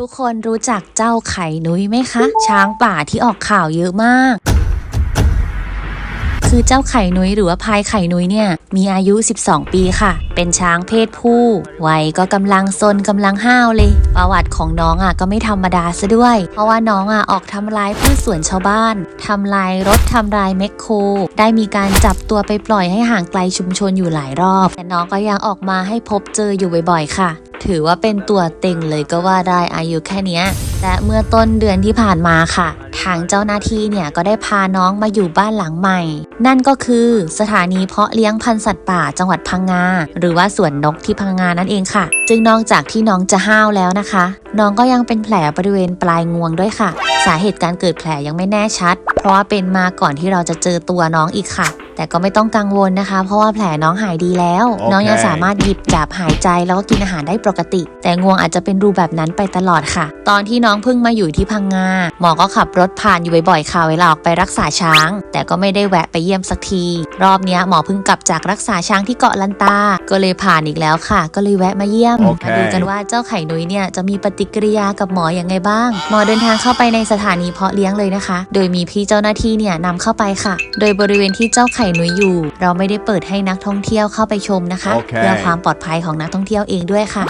ทุกคนรู้จักเจ้าไข่นุ้ยไหมคะ ช้างป่าที่ออกข่าวเยอะมากคือเจ้าไข่นุ้ยหรือว่าพายไข่นุ้ยเนี่ยมีอายุ 12 ปีค่ะ เป็นช้างเพศผู้วัยก็กำลังซนกำลังห้าวเลย ประวัติของน้องอะก็ไม่ธรรมดาซะด้วย เพราะว่าน้องอะออกทำลายพืชสวนชาวบ้านทำลายรถทำลายแมคโคร ได้มีการจับตัวไปปล่อยให้ห่างไกลชุมชนอยู่หลายรอบ แต่น้องก็ยังออกมาให้พบเจออยู่บ่อยๆ ค่ะ ถือว่าเป็นตัวเต็งเลยก็ว่าได้อายุแค่นี้และเมื่อต้นเดือนที่ผ่านมาค่ะ ทางเจ้าหน้าที่เนี่ยก็ได้พาน้องมาอยู่บ้านหลังใหม่ นั่นก็คือสถานีเพาะเลี้ยงพันธุ์สัตว์ป่าจังหวัดพังงา หรือว่าสวนนกที่พังงานั่นเองค่ะ จึงนอกจากที่น้องจะห้าวแล้วนะคะ น้องก็ยังเป็นแผลบริเวณปลายงวงด้วยค่ะ สาเหตุการเกิดแผลยังไม่แน่ชัด เพราะว่าเป็นมาก่อนที่เราจะเจอตัวน้องอีกค่ะ แต่ก็ไม่ต้องกังวลนะคะ เพราะว่าแผลน้องหายดีแล้วโอเคน้องยังสามารถหยิบจับหายใจแล้วก็กินอาหารได้ปกติ แต่งวงอาจจะเป็นรูแบบนั้นไปตลอดค่ะ ตอนที่น้องเพิ่งมาอยู่ที่พังงาหมอก็ขับรถผ่านอยู่บ่อยๆค่ะเวลาออกไปรักษาช้าง แต่ก็ไม่ได้แวะไปเยี่ยมสักที รอบเนี้ยหมอเพิ่งกลับจากรักษาช้างที่เกาะลันตา ก็เลยผ่านอีกแล้วค่ะ ก็เลยแวะมาเยี่ยมโอเคมาดูกันว่าเจ้าไข่นุ้ยเนี่ยจะมีปฏิกิริยากับหมออย่างไงบ้าง หมอเดินทางเข้าไปในสถานีเพาะเลี้ยงเลยนะคะ โดยมีพี่เจ้าหน้าที่เนี่ยนำเข้าไปค่ะ โดยบริเวณที่เจ้าไข่นุ้ยอยู่ เราไม่ได้เปิดให้นักท่องเที่ยวเข้าไปชมนะคะโอเคเพื่อความปลอดภัยของนักท่องเที่ยวเองด้วยค่ะ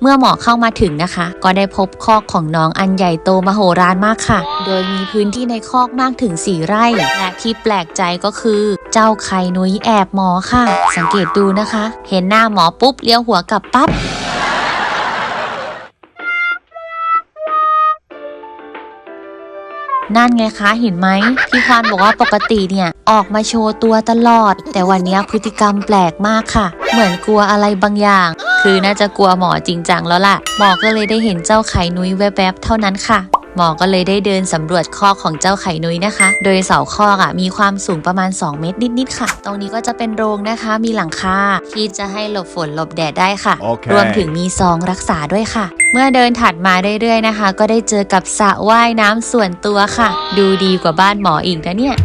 เมื่อหมอเข้ามาถึงนะคะ ก็ได้พบคอกของน้องอันใหญ่โตมโหฬารมากค่ะ โดยมีพื้นที่ในคอกมากถึง 4 ไร่ และที่แปลกใจก็คือ เจ้าไข่นุ้ยแอบหมอค่ะ สังเกตดูนะคะ เห็นหน้าหมอปุ๊บเลี้ยวหัวกลับปั๊บ นั่นไงคะเห็นไหมพี่ควานบอกว่าปกติเนี่ยออกมาโชว์ตัวตลอด แต่วันนี้พฤติกรรมแปลกมากค่ะ เหมือนกลัวอะไรบางอย่าง คือน่าจะกลัวหมอจริงจังแล้วล่ะหมอก็เลยได้เห็นเจ้าไข่นุ้ยแวบๆเท่านั้นค่ะ หมอก็เลยได้เดินสำรวจคอกของเจ้าไข่นุ้ยนะคะ โดยเสาคอกอะมีความสูงประมาณ 2 เมตรนิดๆค่ะ ตรงนี้ก็จะเป็นโรงนะคะ มีหลังคาที่จะให้หลบฝนหลบแดดได้ค่ะโอเครวมถึงมีซองรักษาด้วยค่ะ เมื่อเดินถัดมาเรื่อยๆนะคะ ก็ได้เจอกับสระว่ายน้ำส่วนตัวค่ะ ดูดีกว่าบ้านหมออีกนะเนี่ย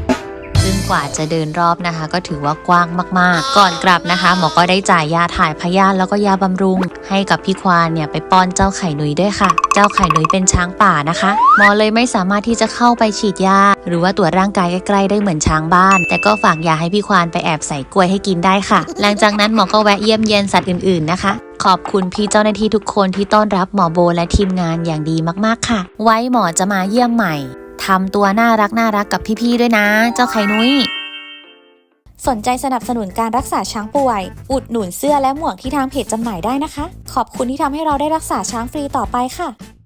ซึ่งกว่าจะเดินรอบนะคะ ก็ถือว่ากว้างมากๆ ก่อนกลับนะคะหมอก็ได้จ่ายยาถ่ายพยาธิแล้วก็ยาบำรุง ให้กับพี่ควานเนี่ยไปป้อนเจ้าไข่นุยด้วยค่ะ เจ้าไข่นุยเป็นช้างป่านะคะ หมอเลยไม่สามารถที่จะเข้าไปฉีดยา หรือว่าตรวจร่างกายใกล้ๆได้เหมือนช้างบ้าน แต่ก็ฝากยาให้พี่ควานไปแอบใส่กล้วยให้กินได้ค่ะ หลังจากนั้นหมอก็แวะเยี่ยมเยียนสัตว์อื่นๆนะคะขอบคุณพี่เจ้าหน้าที่ทุกคนที่ต้อนรับหมอโบและทีมงานอย่างดีมากๆค่ะ ไว้หมอจะมาเยี่ยมใหม่ ทำตัวน่ารักน่ารักกับพี่ๆด้วยนะ เจ้าไข่นุ้ยสนใจสนับสนุนการรักษาช้างป่วย อุดหนุนเสื้อและหมวกที่ทางเพจจำหน่ายได้นะคะ ขอบคุณที่ทำให้เราได้รักษาช้างฟรีต่อไปค่ะ